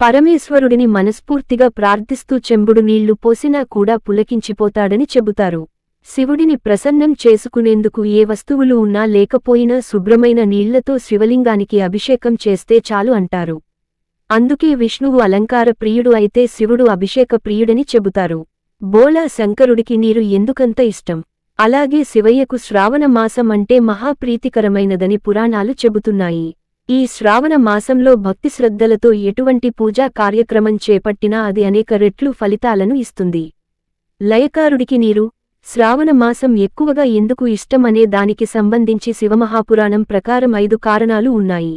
పరమేశ్వరుడిని మనస్ఫూర్తిగా ప్రార్థిస్తూ చెంబుడు నీళ్ళు పోసినా కూడా పులకించిపోతాడని చెబుతారు. శివుడిని ప్రసన్నం చేసుకునేందుకు ఏ వస్తువులు ఉన్నా లేకపోయినా శుభ్రమైన నీళ్ళతో శివలింగానికి అభిషేకం చేస్తే చాలు అంటారు. అందుకే విష్ణువు అలంకార ప్రియుడు అయితే శివుడు అభిషేక ప్రియుడని చెబుతారు. బోలా శంకరుడికి నీరు ఎందుకంత ఇష్టం? అలాగే శివయ్యకు శ్రావణ మాసం అంటే మహాప్రీతికరమైనదని పురాణాలు చెబుతున్నాయి. ఈ శ్రావణ మాసంలో భక్తి శ్రద్ధలతో ఎటువంటి పూజా కార్యక్రమం చేపట్టినా అది అనేక రెట్లు ఫలితాలను ఇస్తుంది. లయకారుడికి నీరు శ్రావణ మాసం ఎక్కువగా ఎందుకు ఇష్టమనే దానికి సంబంధించి శివమహాపురాణం ప్రకారం ఐదు కారణాలు ఉన్నాయి.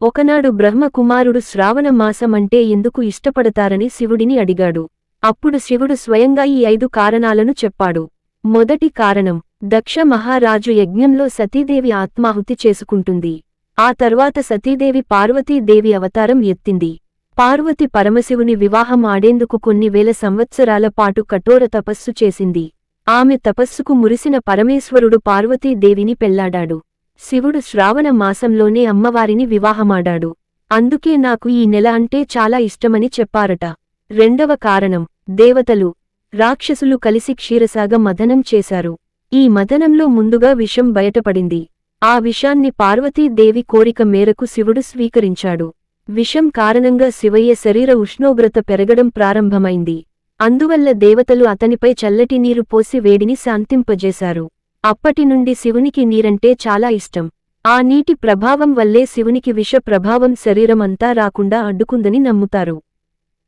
ఒకనాడు బ్రహ్మకుమారుడు శ్రావణ మాసం అంటే ఎందుకు ఇష్టపడతారని శివుడిని అడిగాడు. అప్పుడు శివుడు స్వయంగా ఈ ఐదు కారణాలను చెప్పాడు. మొదటి కారణం దక్ష మహారాజు యజ్ఞంలో సతీదేవి ఆత్మాహుతి చేసుకుంటుంది. ఆ తర్వాత సతీదేవి పార్వతీదేవి అవతారం ఎత్తింది. పార్వతి పరమశివుని వివాహం ఆడేందుకు కొన్ని వేల సంవత్సరాల పాటు కఠోర తపస్సు చేసింది. ఆమె తపస్సుకు మురిసిన పరమేశ్వరుడు పార్వతీదేవిని పెళ్ళాడాడు. శివుడు శ్రావణ మాసంలోనే అమ్మవారిని వివాహమాడాడు. అందుకే నాకు ఈ నెల అంటే చాలా ఇష్టమని చెప్పారట. రెండవ కారణం దేవతలు రాక్షసులు కలిసి క్షీరసాగ మదనం చేశారు. ఈ మదనంలో ముందుగా విషం బయటపడింది. ఆ విషాన్ని పార్వతీదేవి కోరిక మేరకు శివుడు స్వీకరించాడు. విషం కారణంగా శివయ్య శరీర ఉష్ణోగ్రత పెరగడం ప్రారంభమైంది. అందువల్ల దేవతలు అతనిపై చల్లటి నీరు పోసి వేడిని శాంతింపజేశారు. అప్పటి నుండి శివునికి నీరంటే చాలా ఇష్టం. ఆ నీటి ప్రభావం వల్లే శివునికి విష ప్రభావం శరీరమంతా రాకుండా అడ్డుకుందని నమ్ముతారు.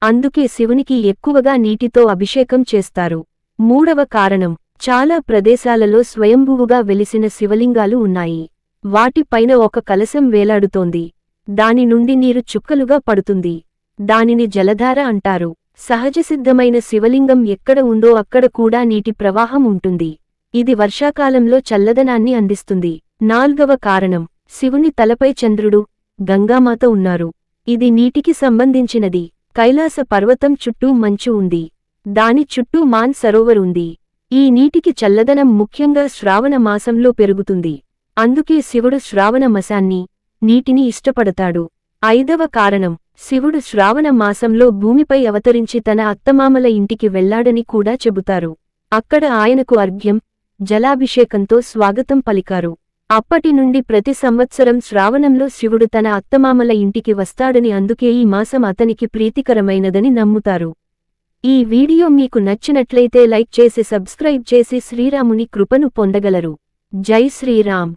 అందుకే శివునికి ఎక్కువగా నీటితో అభిషేకం చేస్తారు. మూడవ కారణం. చాలా ప్రదేశాలలో స్వయంభువుగా వెలిసిన శివలింగాలు ఉన్నాయి. వాటిపైన ఒక కలశం వేలాడుతోంది. దాని నుండి నీరు చుక్కలుగా పడుతుంది. దానిని జలధార అంటారు. సహజసిద్ధమైన శివలింగం ఎక్కడ ఉందో అక్కడ కూడా నీటి ప్రవాహం ఉంటుంది. ఇది వర్షాకాలంలో చల్లదనాన్ని అందిస్తుంది. నాల్గవ కారణం. శివుని తలపై చంద్రుడు గంగామాత ఉన్నారు. ఇది నీటికి సంబంధించినది. కైలాస పర్వతం చుట్టూ మంచు ఉంది. దాని చుట్టూ మాన్ సరోవర్ ఉంది. ఈ నీటికి చల్లదనం ముఖ్యంగా శ్రావణ మాసంలో పెరుగుతుంది. అందుకే శివుడు శ్రావణ మసాన్ని నీటిని ఇష్టపడతాడు. ఐదవ కారణం శివుడు శ్రావణ మాసంలో భూమిపై అవతరించి తన అత్తమామల ఇంటికి వెళ్ళాడని కూడా చెబుతారు. అక్కడ ఆయనకు అర్ఘ్యం జలాభిషేకంతో స్వాగతం పలికారు. అప్పటి నుండి ప్రతి సంవత్సరం శ్రావణంలో శివుడు తన అత్తమామల ఇంటికి వస్తాడని అందుకే ఈ మాసం అతనికి ప్రీతికరమైనదని నమ్ముతారు. ఈ వీడియో మీకు నచ్చినట్లయితే లైక్ చేసి సబ్స్క్రైబ్ చేసి శ్రీరాముని కృపను పొందగలరు. జై శ్రీరామ్.